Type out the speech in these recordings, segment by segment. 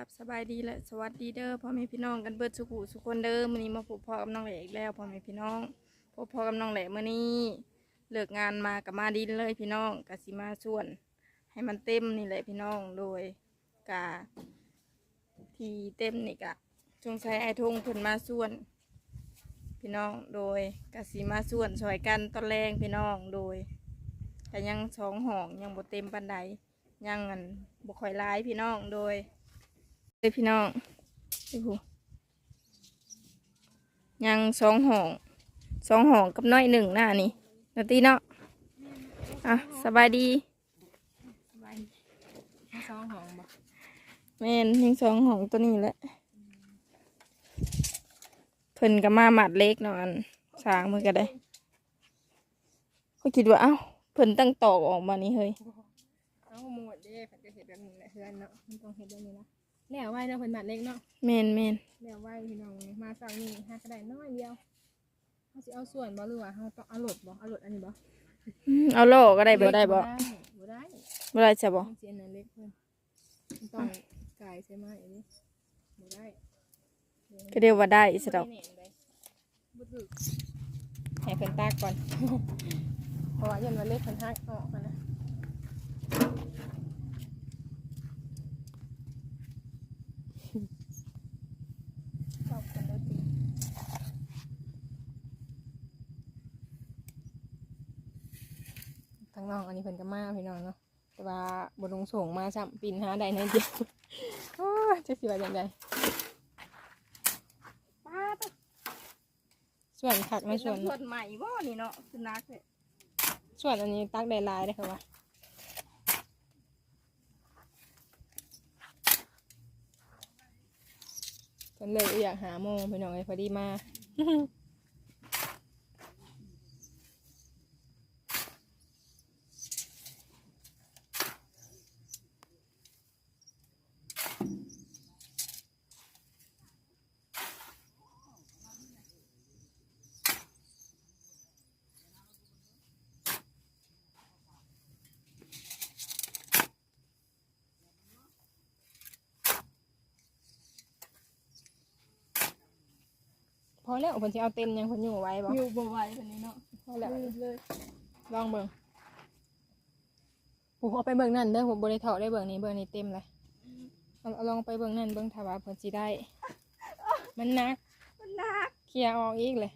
กับสบายดีและสวัสดีเด้อพ่อแม่พี่น้องกันเบิดสุขุสุขคนเด้อมื้อนี้มาพบพ่อกับน้องแหล่อีกแล้วพ่อแม่พี่น้องพบพ่อกับน้องแหล่มื้อนี้เลิกงานมากับมาดินเลยพี่น้องกสิมาส่วน ให้มันเต็มนี่แหละพี่น้องโดยกาที่เต็มนี่กะจงใช้ไอทงเพิ่นมาส่วน พี่น้องโดยกสิมาส่วนช่วยกันตอนแรงพี่น้องโดยแต่ยังสองห้องยังบ่เต็มปานใดยังอันบุค่อยร้ายพี่น้องโดย เลยพี่น้องดูหูยังสองห้องสองห้องกับน้อยหนึ่งหน้านี่นาตีเนาะอะสบายดีสองห้องบ่แม่นยังสองห้องตัวนี้แหละเพิ่นก็มาหมัดเล็กเนาะอันสร้างมือก็ได้เขาคิดว่าเอ้าเพิ่นตั้งตอกออกมานี่เฮ้ยเอาหมดเด้เพิ่นก็เฮ็ดแบบนี้แหละเฮือนเนาะมันต้องเฮ็ดแบบนี้นะ แล้วไว้เนาะเพิ่นบัดเล็กเนาะแม่นแม่นแล้วไว้พี่น้องมาเช้านี้หากระได้น้อยเดียวเฮาสิเอาส่วนบ่หรือว่าเฮาต้องเอารถบ่เอารถอันนี้บ่อืมเอาโล่ก็ได้บ่ได้บ่บ่ได้บ่ได้จะบ่มันสิอันนั้นเล็กเพิ่นมันต้องกายใช่ไหมอันนี้บ่ได้ก็เรียกว่าได้สะดอกบ่ถึกให้เพิ่นตากก่อน เพราะว่ายันว่าเล็กเพิ่นหักออกมานะ ชอบกันแล้วจริง ทาง น้องอันนี้เพิ่นก็มาพี่น้องเนาะแต่ว่าบ่ลงส่งมาซ้ำปีนหาได้ในเดียวโอ้ยจะสิว่าจังไดป้าตส่วนผักในเป็นส่วนน้ำส่วนใหม่บ่นี่เนาะคือนักเลยส่วนอันนี้ตักได้หลายเลยค่ะว่าเพิ่นเลยอยากหาโมงพี่น้องไอ้พอดีมา แล้วเพิ่นสิเอาเต็มยังเพิ่นอยู่ไว้บ่อยู่บ่ไหวคนนี้เนาะพอแล้วเลยลองเบิ่งผมเอาไปเบิ่งนั่นเด้อผมบ่ได้ถอดได้เบิ่งนี้เบิ่งนี้เต็มเลยเอาเอาลองไปเบิ่งนั่นเบิ่งถ้าว่าเพิ่นสิได้ มันหนัก มันหนักเคลียร์ออกอีกเลย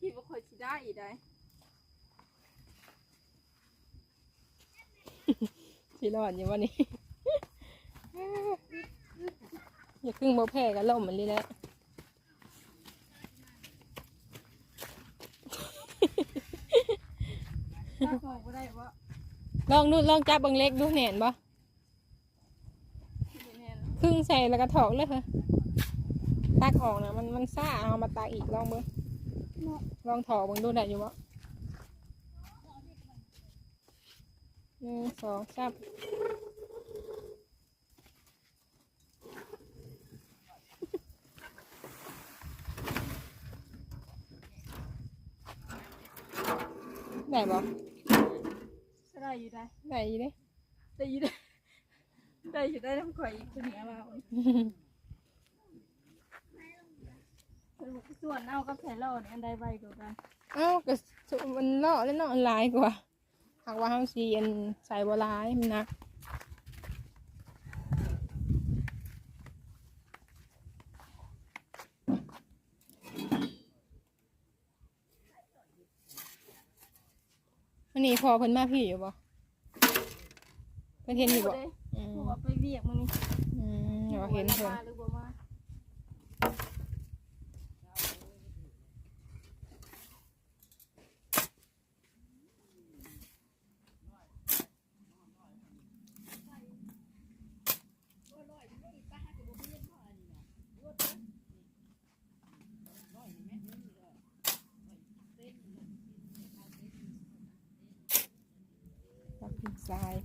คิดว่าค่อยสิได้อีกได้สิรอดอยู่วันนี้อย่าครึ่งบ่แพ้กันล่มมันเลยแหละ ถ้าพอบ่ได้บ่ ลองดูลองจับบิ่งเล็กดูแหนนบ่ครึ่งใส่แล้วก็ถอกเลยค่ะตักออกนะมันมันซ่าเอามาตักอีกลองเบิ่งลองถอกเบิ่งดูได้อยู่บ่หนึ่งสองสามได้บ่ ได้อยู่ได้ได้อยู่เด้ได้อยู่ได้ได้อยู่ได้น้ำข่อยอีกคนนี้มาส่วนเอากับไผ่ล่อเนี่ยอันใดใบกว่ากันเอ้าก็สุมันเลาะแล้วเนาะอันหลายกว่าหากว่าเฮาสิอันใส่บ่หลายมันหนัก วันนี้พอเพิ่นมาพี่อยู่บ่เพิ่นเห็นอยู่บ่ได้อืมเพราะว่าไปเรียกมึงนี่อืมเดี๋ยวเห็นเพิ่นมาหรือ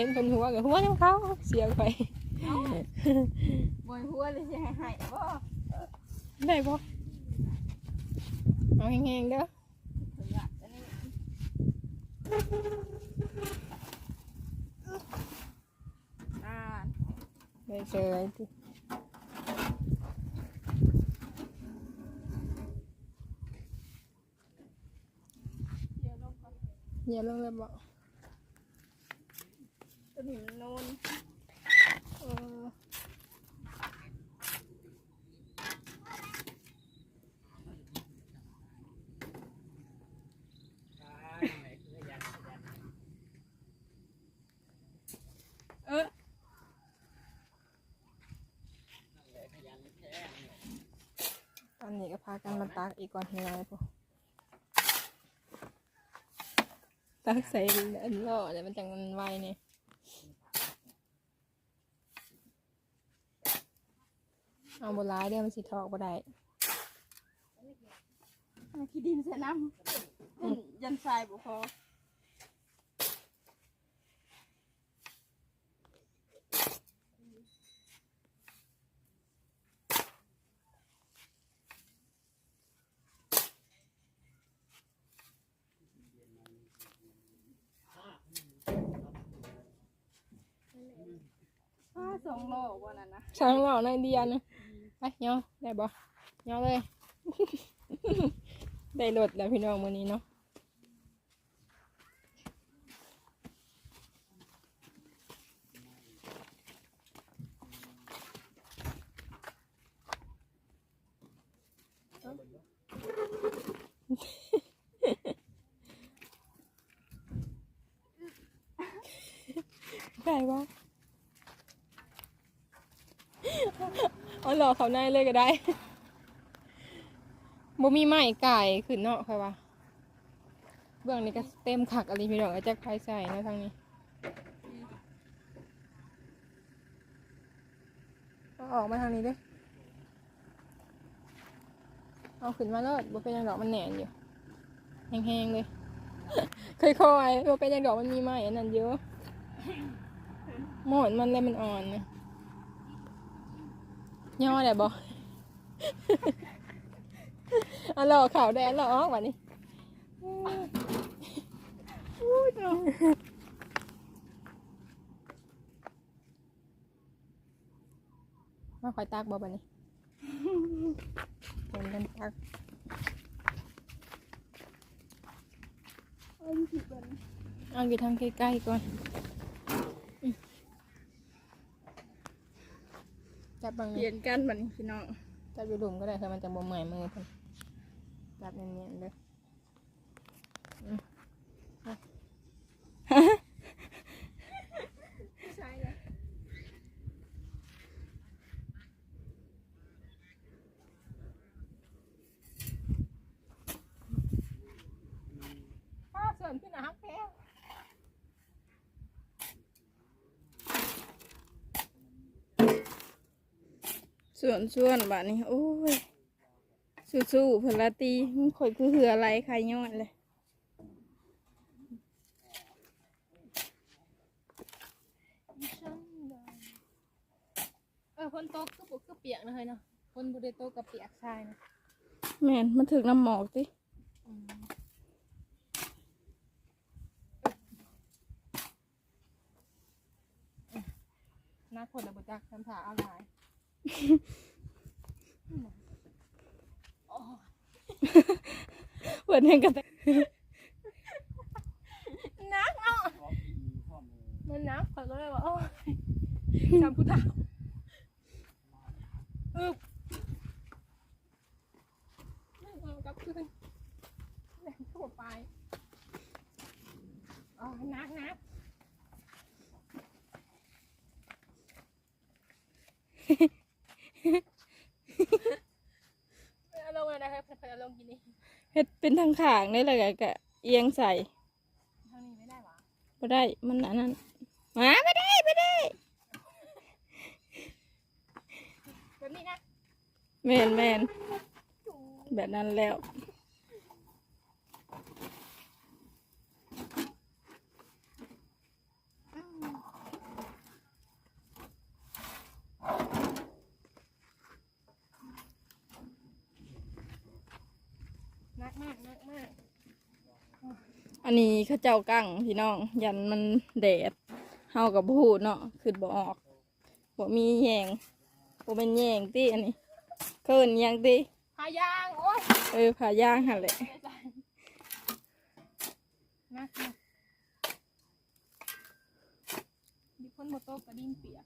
ห็นคนหัวกับหัวน้ำเขาเสียไปบอยหัวเลยสิให้ให้บ่ได้บ่เอาแห้งๆเด้อถึงอยากจะนี่อ่าได้เจอไอ้ที่เดี๋ยวลงก่อนเหยียบลงเลยบ่ ตัวนี้มันนูนเออเออตอนนี้ก็พากันมาตักอีกก่อนยังไงพวกตักใส่อันล่อเดี๋ยวมันจังมันไวเนี่ย เอาบนร้ายเดี๋ยวมันสิทอกบ่ได้เอาขี้ดินใส่น้ำยันยันทรายบ่พอป้าสองโลวันนั้นนะช่างหล่อในอยเดียวนะ ไปเนาะได้บ่เนาะเลย ได้รถแล้วพี่น้องมื้อนี้เนาะได้บ่ เอาหลอกเขาในเลยก็ได้บ่มีไม้ไก่ขึ้นเนาะค่อยว่าเบื้องนี้ก็เต็มขักอะไรพี่น้องเอาจักไฟใส่นาะทางนี้เอาออกมาทางนี้ด้อเอาขึ้นมาเลยบ่เป็นยังดอกมันแหนนอยู่แห้งๆเลยค่อยๆบ่เป็นยังดอกมันมีไม้อันนั้นเยอะหมอนมันเลยมันอ่อนนะ ย่อได้บ่เอาหล่อขาวแดนหล่อออกวันนี้อุ้ยเนาะมาคอยตักบ่บันนี้เห็นกันตักเอ้ยผิดบันเอาอยู่ทางใกล้ๆก่อนอืม จับบางเปนี้ลี่ยนกันบัดนพี่น้องจับอยู่หลุมก็ได้ค่ะมันจะบ่เมื่อยมือเพิ่นจับเนียนๆเลยอืมป้าเสริมขึ้นนะฮักแพ้ ส่วนส่วนบัดนี้โอ้ยสู้ๆเพนละตีมันข่อยคือเหืออะไรใครย้อนเลยเออฝนตกก็ปกก็เปียกนะเฮ้ยเนาะฝนบุได้ตกกับเปียกใช่นะแม่นมันถึกน้ำหมอกตินักคนระบุจักคำถามเอาหลาย เปิดเพลงกันแต่นักเนาะมันนักเขาก็เลยว่าโอ้จำผู้เฒ่าอึบไม่เอากลับคืนแหลมทั่วไปอ๋อนักนักเอาลงเลยนะครับเพื่อนๆเอาลงกินนี่ เฮ็ดเป็นทางขางได้เลยกะกะเอียงใส่ทางนี้ไม่ได้หรอบ่ได้มันอันนั้นมาไม่ได้ไม่ได้แบบนี้นะแม่นแม่นแบบนั้นแล้ว อันนี้เข้าเจ้ากั้งพี่น้อง ยันมันแดดเฮากับพูดเนาะคือบ่ออกบ่มีแยงบ่เป็นแยงติอันนี้เคินหยังติพายางโอ้ยเออผ่าย่างหั่นแหละนะมีคนโมโต้กระดิ่งเปียก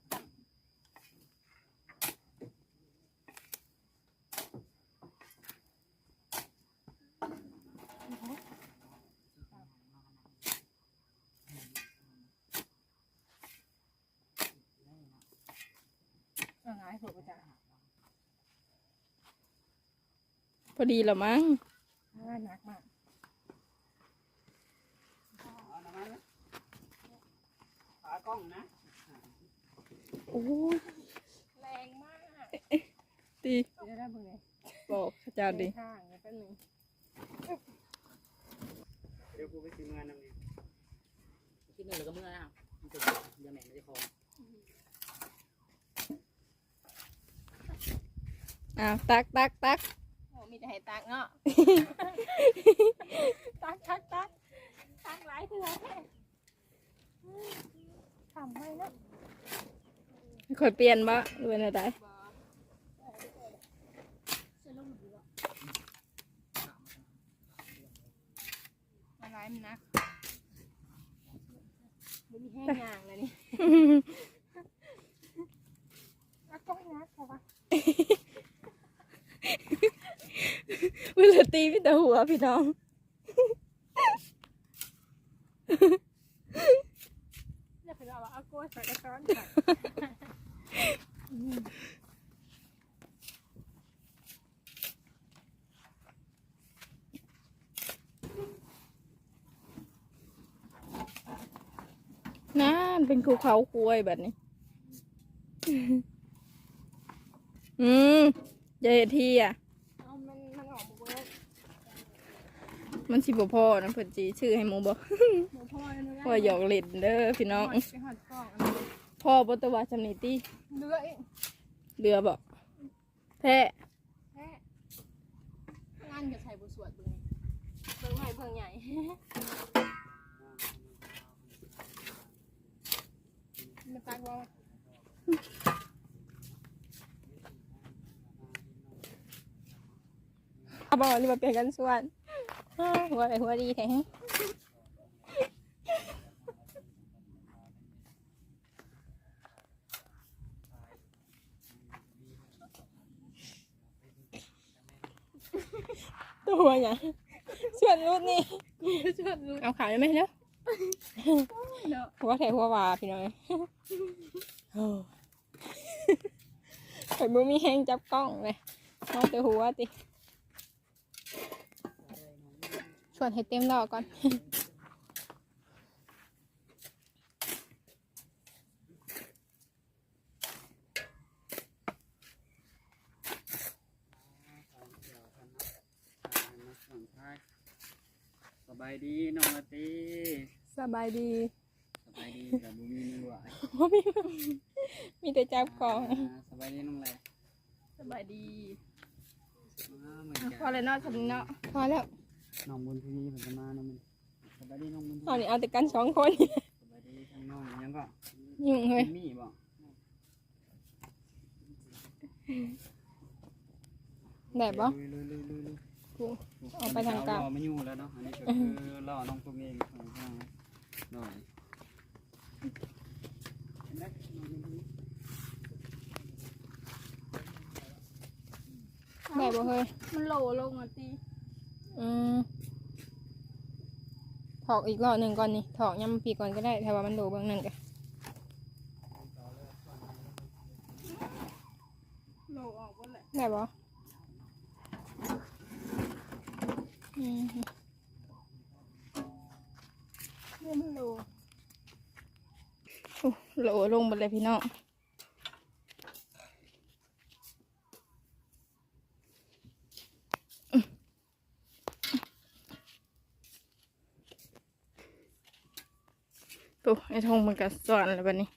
อ่างายหัวกระจาย พอดีละมั้งง่ายหนักมากขากล้องนะ โอ้ยแรงมากตีเดี๋ยวได้เบิ่งเลยบอกเข้าเจ้าดิข้างแล้วก็หนึ่งเดี๋ยวกูไปซื้อเงินนำเนี่ยคิดเงินแล้วก็เมื่อนะมันจะเดี๋ยวแม่ไม่ได้คออ้าวตักตักตักโอ้ มีแต่ให้ตักเนาะ ตักตักตักตักหลายเถื่อแท้ทำให้เนาะคอยเปลี่ยนบ่หรือว่าอะไร อะไรมันนะมันมีแห้งยางเลยนี่ตักก็ให้นักใช่ปะ เวลาตี พี่น้อง อย่าไปเอาว่าเอาโก้วยใส่กระซ้อนค่ะนั่นเป็นภูเขาคุยแบบนี้ อืมอย่าเฮ็ดที่อะ เอามันมันออกมาเวิร์ก มันสิบ่พอนะเพิ่นจีชื่อให้หมูบ่หมูพ่อเลยนะว่าหยอกเล่นเด้อพี่น้อง ไปหัดกล้องอันนี้พ่อบ่ตวว่าจำนี่ติเลือเองเรือบ่แท้แม่งานกับใส่บุสวดเบิ่งเบิ่งใหญ่เบิ่งใหญ่มาตักว่าเอาบ่นี่มาเป็นกันส่วนอ้าว หัวอะไรหัวดีแท้ตัวหยังส่วนรุดนี่ชวนรู้เอาขาได้ไหมเนาะเนาะหัวไถหัววาพี่น้อยโอ้ข่อยมือมีแห้งจับกล้องเลยมองแต่หัวติ ชวนให้เต็มดอกก่อนสบายดีน้องละตีสบายดีสบายดีกับบุมีมือไหวมีมีแต่จับกล้องสบายดีน้องแหละสบายดีอ่าเหมือนกัน พอเลยเนาะทำนี้เนาะพอแล้ว น้องบุญพีผมจะมาน้องมันสบายดีน้องบุญพีเอานี่เอาแต่กันสองคนสบายดีทั้งน้องยังก็ยุ่งเลยมีบ่ได้ปะลุยลุยลุยลุยลุยกูเอาไปทางกลางรอไม่อยู่แล้วเนาะอันนี้ก็คือรอน้องตัวเองของทางหน่อยเห็นไหมน้องบุญพีได้บ่เฮ้ยมันโหลลงอะตีอืม ถอกอีกรอบหนึ่งก่อนนี่ถอกย้ำปีก่อนก็ได้แต่ว่ามันโดเบื้องนึ่งกันโหลออกหมดเลยได้ปะอืมเนี่ยมันโหลโอ้โหลลงหมดเลยพี่น้อง ปุ๊ไอ้ทงมันก็สอนแล้วบัดนี้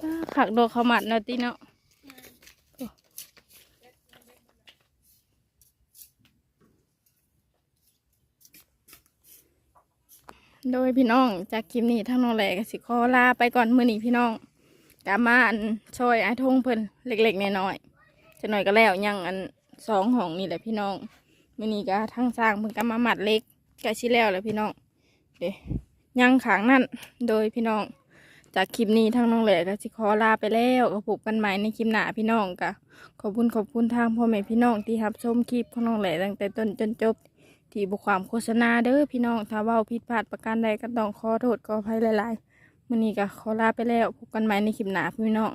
ตาผักโดเขามัดเนาะติเนาะโดยพี่น้องจากคลิปนี้ทั้งน้องแหลกสิขอลาไปก่อนมือนี้พี่น้องกามาอันช่วยไอ้ทงเพิ่นเล็กๆน้อยๆ จะหน่อยก็แล้วยังอันสองห้องนี่แหละพี่น้องมื้อนี้ก็ทั้งสร้างเพิ่นก็มามัดเล็กก็สิแล้วแหละพี่น้องเด้ยังขางนั่นโดยพี่น้อง จากคลิปนี้ทางน้องแหลกก็สิขอลาไปแล้วก็พบกันใหม่ในคลิปหน้าพี่น้องกะขอบคุณขอบคุณทางพ่อแม่พี่น้องที่รับชมคลิปของน้องแหลกตั้งแต่ต้นจนจบ ที่บุความโฆษณาเด้อพี่น้องถ้าเว้าผิดพลาดประการใดก็ต้องขอโทษขออภัยหลายๆมื้อนี้ก็ขอลาไปแล้วพบกันใหม่ในคลิปหน้าพี่น้อง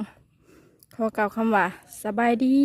ขอกล่าวคำว่าสบายดี